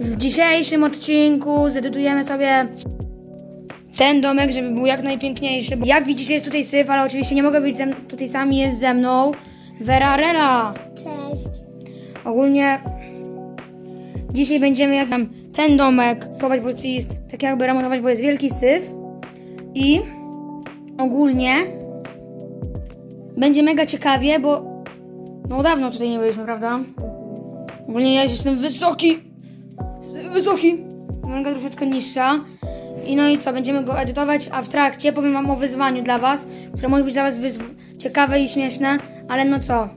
W dzisiejszym odcinku zedytujemy sobie ten domek, żeby był jak najpiękniejszy. Bo jak widzicie jest tutaj syf, ale oczywiście nie mogę być ze, tutaj sami, jest ze mną Verarela. Cześć. Ogólnie dzisiaj będziemy jak tam ten domek chować, bo tutaj jest tak jakby remontować, bo jest wielki syf. I ogólnie będzie mega ciekawie, bo no dawno tutaj nie byliśmy, prawda? Ogólnie ja jestem wysoki. Wysoki. Mega troszeczkę niższa. I no i co, będziemy go edytować, a w trakcie powiem wam o wyzwaniu dla was, które może być dla was ciekawe i śmieszne, ale no co,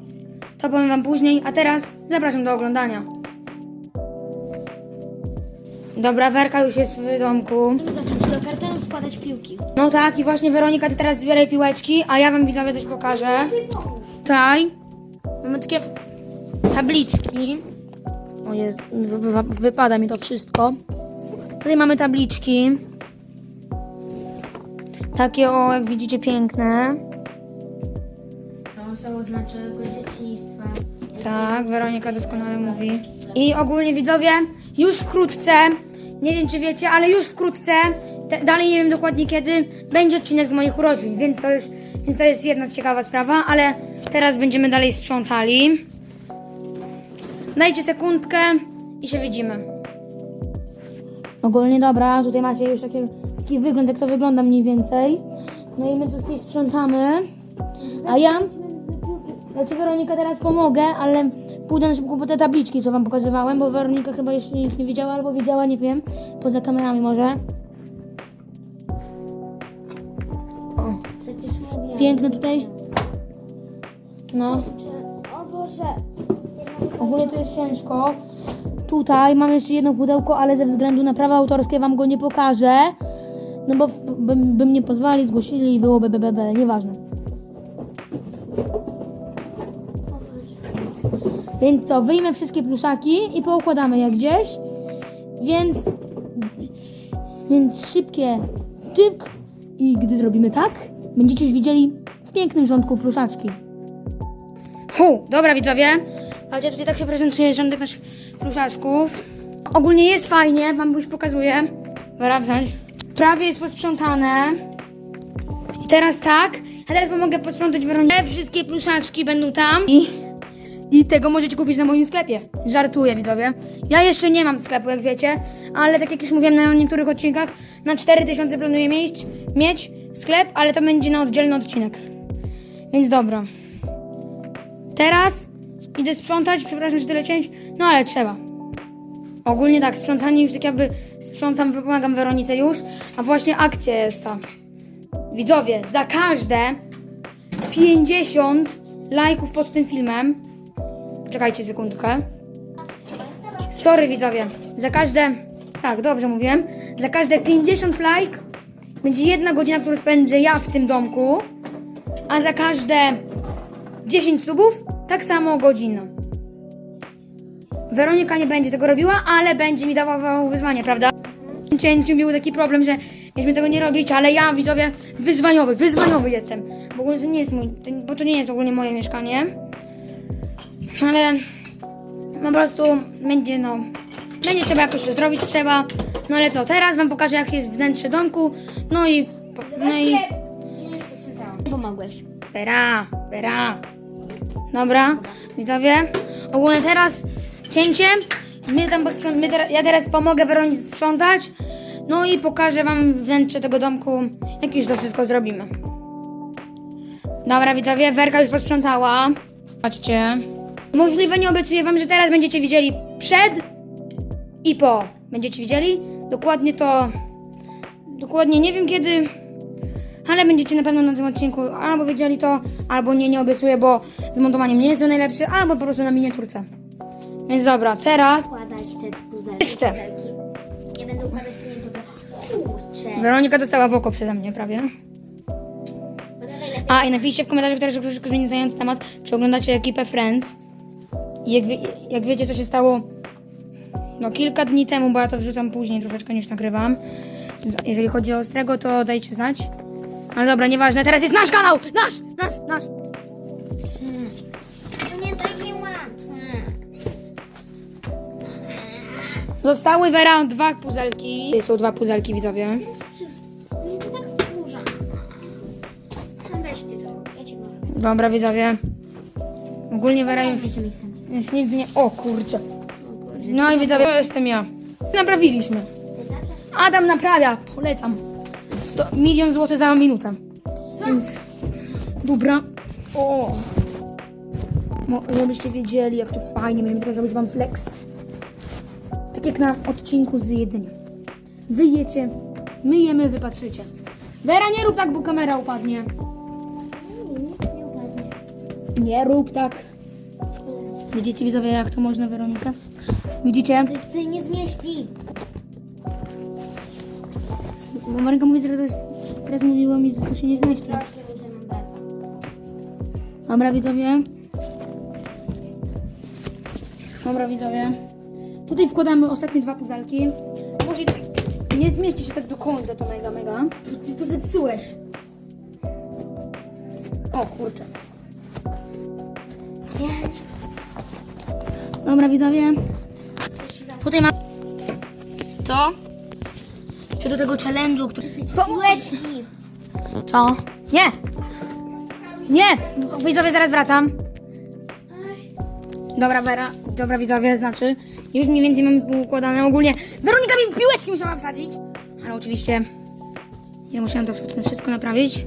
to powiem wam później, a teraz zapraszam do oglądania. Dobra, Werka już jest w domku. Musimy zacząć do kartonu wkładać piłki. No tak, i właśnie Weronika, ty teraz zbieraj piłeczki, a ja wam widzowie coś pokażę. Tutaj mamy takie tabliczki. O Jezu, wy, wy, wypada mi to wszystko. Tutaj mamy tabliczki. Takie o, jak widzicie, piękne. To są oznaczy jego dzieciństwa. Tak, Weronika doskonale mówi. I ogólnie widzowie, już wkrótce, nie wiem czy wiecie, ale już wkrótce, te, dalej nie wiem dokładnie kiedy, będzie odcinek z moich urodzin, więc to już, więc to jest jedna z ciekawa sprawa, ale teraz będziemy dalej sprzątali. Dajcie sekundkę i się widzimy. Ogólnie dobra, tutaj macie już taki, taki wygląd, jak to wygląda mniej więcej. No i my tutaj sprzątamy. A ja... Ja ci Weronika teraz pomogę, ale pójdę na szybko po te tabliczki, co wam pokazywałem, bo Weronika chyba jeszcze ich nie widziała, albo widziała, nie wiem, poza kamerami może. Piękne tutaj. No, O Boże. Ogólnie tu jest ciężko. Tutaj mam jeszcze jedno pudełko, ale ze względu na prawa autorskie wam go nie pokażę. No bo by, by mnie pozwali, zgłosili i byłoby BBB, nieważne. Więc co, wyjmę wszystkie pluszaki i poukładamy je gdzieś. Więc. Więc szybkie tyk. I gdy zrobimy tak, będziecie już widzieli w pięknym rządku pluszaczki. Hu, dobra widzowie. Patrzcie, tutaj tak się prezentuje rządek naszych pluszaczków. Ogólnie jest fajnie, wam już pokazuję. Wziąć. Prawie jest posprzątane. I teraz tak, a teraz pomogę posprzątać Weronikę. Wszystkie pluszaczki będą tam i, i tego możecie kupić na moim sklepie. Żartuję widzowie. Ja jeszcze nie mam sklepu, jak wiecie, ale tak jak już mówiłem na niektórych odcinkach, na 4000 planuję mieć, mieć sklep, ale to będzie na oddzielny odcinek. Więc dobra. Teraz idę sprzątać, przepraszam, że tyle cięć, no ale trzeba. Ogólnie tak, sprzątanie już tak jakby sprzątam, pomagam Weronice już, a właśnie akcja jest ta. Widzowie, za każde 50 lajków pod tym filmem, poczekajcie sekundkę. Sorry widzowie, za każde, tak dobrze mówiłem, za każde 50 lajk będzie jedna godzina, którą spędzę ja w tym domku, a za każde 10 subów tak samo godzina. Weronika nie będzie tego robiła, ale będzie mi dawała wyzwanie, prawda? W cięciu był taki problem, że mieliśmy tego nie robić, ale ja, widzowie, wyzwaniowy, wyzwaniowy jestem. Bo ogólnie to nie jest mój, to, bo to nie jest ogólnie moje mieszkanie. Ale po prostu będzie, no, będzie trzeba jakoś to zrobić, trzeba. No ale co, teraz wam pokażę, jak jest wnętrze domku. No i, no i... Pomogłeś. Pera, pera. Dobra, widzowie. Ogólnie teraz cięcie. My tam my teraz, ja teraz pomogę Weronice sprzątać. No i pokażę wam wnętrze tego domku, jak już to wszystko zrobimy. Dobra, widzowie, Werka już posprzątała. Patrzcie. Możliwe nie obiecuję wam, że teraz będziecie widzieli przed i po. Będziecie widzieli? Dokładnie to... Dokładnie nie wiem kiedy... Ale będziecie na pewno na tym odcinku albo wiedzieli to, albo nie, nie obiecuję, bo z montowaniem nie jest to najlepszy, albo po prostu na miniaturce. Więc dobra, teraz Układać te puzelki. Puzelki. Nie będę układać te Kurczę. Weronika dostała w oko przeze mnie prawie. A i napiszcie w komentarzach teraz troszeczkę zmieniając temat, czy oglądacie ekipę Friends. I jak, wie, jak wiecie, co się stało no kilka dni temu, bo ja to wrzucam później troszeczkę niż nagrywam. Jeżeli chodzi o Ostrego, to dajcie znać. Ale dobra, nieważne, teraz jest nasz kanał! Nasz! Nasz! Nasz! To nie takie łatwe. Zostały Wera dwa puzelki. Są dwa puzelki, widzowie. Mnie to tak wkurza. No weź ty to, ja ci mogę. Dobra, widzowie. Ogólnie Wera już, Zajmij się miejscem. już nigdy nie... O kurczę. No i widzowie, to jestem ja. Naprawiliśmy. Adam naprawia, polecam. 100, milion złotych za minutę. Więc, dobra. O. Mo, żebyście wiedzieli, jak to fajnie. Będziemy teraz zrobić wam flex. Tak jak na odcinku z jedzeniem. Wy jecie, my jemy, wy patrzycie. Wera, nie rób tak, bo kamera upadnie. Nic nie upadnie. Nie rób tak. Widzicie widzowie, jak to można, Weronika? Widzicie? To się tutaj nie zmieści. Bo Marynka mówi, że jest... Teraz mówiła mi, że to się nie zmieści. Dobra, widzowie. Dobra, widzowie. Tutaj wkładamy ostatnie dwa puzelki. Może nie zmieści się tak do końca to mega, mega. Ty to zepsułeś. O kurczę. Dobra, widzowie. Tutaj mam to. Co do tego challenge'u, który... Piłeczki. Co? Nie! Nie! Widzowie, zaraz wracam. Dobra, Wera. Dobra, widzowie, znaczy. Już mniej więcej mamy układane. Ogólnie Weronika mi piłeczki musiała wsadzić. Ale oczywiście ja musiałam to wszystko naprawić.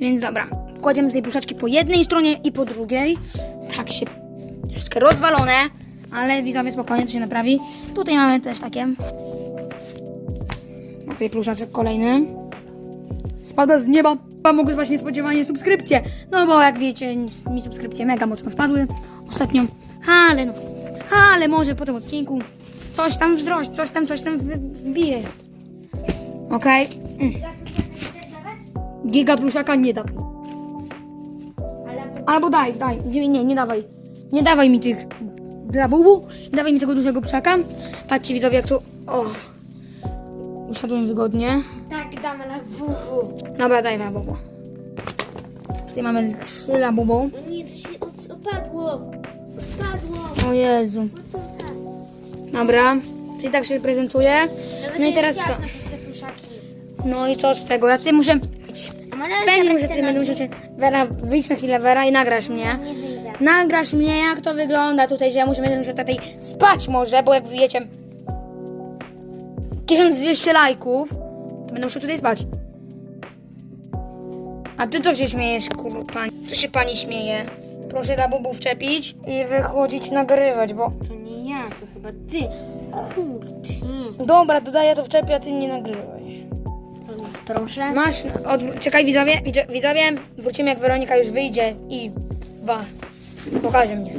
Więc dobra. Kładziemy tutaj puszeczki po jednej stronie i po drugiej. Tak się troszeczkę rozwalone. Ale widzowie, spokojnie, to się naprawi. Tutaj mamy też takie. Okej, pluszaczek kolejny spada z nieba. Pan mógł spać niespodziewanie subskrypcje. No bo jak wiecie, mi subskrypcje mega mocno spadły ostatnio. Ale no, ale może po tym odcinku coś tam wzrośnie, coś tam, coś tam wbije. Okej. Mm. Giga pluszaka nie dawaj. Albo daj, daj. Nie, nie, dawaj. Nie dawaj mi tych dla bubu. Nie dawaj mi tego dużego pluszaka. Patrzcie widzowie jak tu... Usiadłem wygodnie. tak damy na wuchu. Dobra, daj na bubu. Tutaj mamy trzy labubu. No nie, to się od, opadło. Odpadło. O Jezu. No tak. Dobra, czyli tak się prezentuje. No i teraz co? No i co z tego? Ja tutaj muszę... Spędzi muszę zabrać ty te będę musiał... Wera, wyjdź na chwilę, Wera, i nagrasz mnie. Nagrasz mnie, jak to wygląda tutaj, że ja muszę, będę musiał tutaj spać może, bo jak wiecie... 1200 lajków, to będę musiał tutaj spać. A ty to się śmiejesz, kur... pani. Co się pani śmieje? Proszę dla bubu wczepić i wychodzić nagrywać, bo... To nie ja, to chyba ty. Kurczę. Dobra, dodaję to wczepię, a ty mnie nagrywaj. Proszę. Masz, czekaj widzowie, widz- widzowie, wrócimy jak Weronika już wyjdzie i wa, pokaże mnie.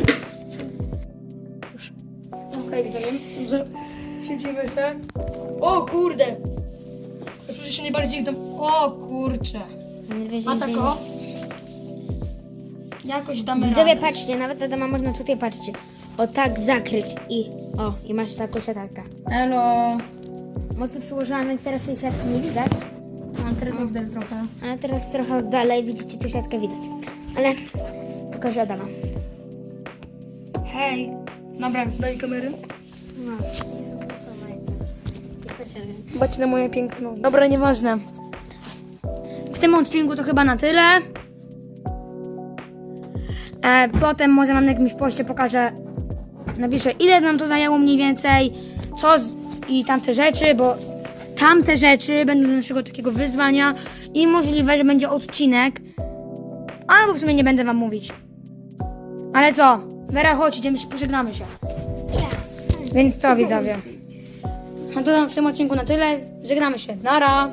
Okej widzowie, siedzimy se. O kurde! Czuję się najbardziej tam, o kurcze. A tak o? Jakoś damy Widzowie, radę. patrzcie, nawet Adama można tutaj, patrzcie. O tak zakryć i o, i masz taką siatarkę. Elo. Mocno przyłożyłam, więc teraz tej siatki nie widać. Mam teraz oddal trochę. Ale teraz trochę dalej widzicie tu siatkę widać. Ale pokażę Adama. Hej. Dobra, daj kamerę. No. Bać na moje piękne nogi. Dobra, nieważne. W tym odcinku to chyba na tyle. E, potem może mam na jakimś poście pokażę, napiszę ile nam to zajęło mniej więcej, co z, i tamte rzeczy, bo tamte rzeczy będą do naszego takiego wyzwania i możliwe, że będzie odcinek, albo w sumie nie będę wam mówić. Ale co? Wera, chodź, idziemy się, pożegnamy się. Więc co widzowie? No to w tym odcinku na tyle. Żegnamy się. Nara!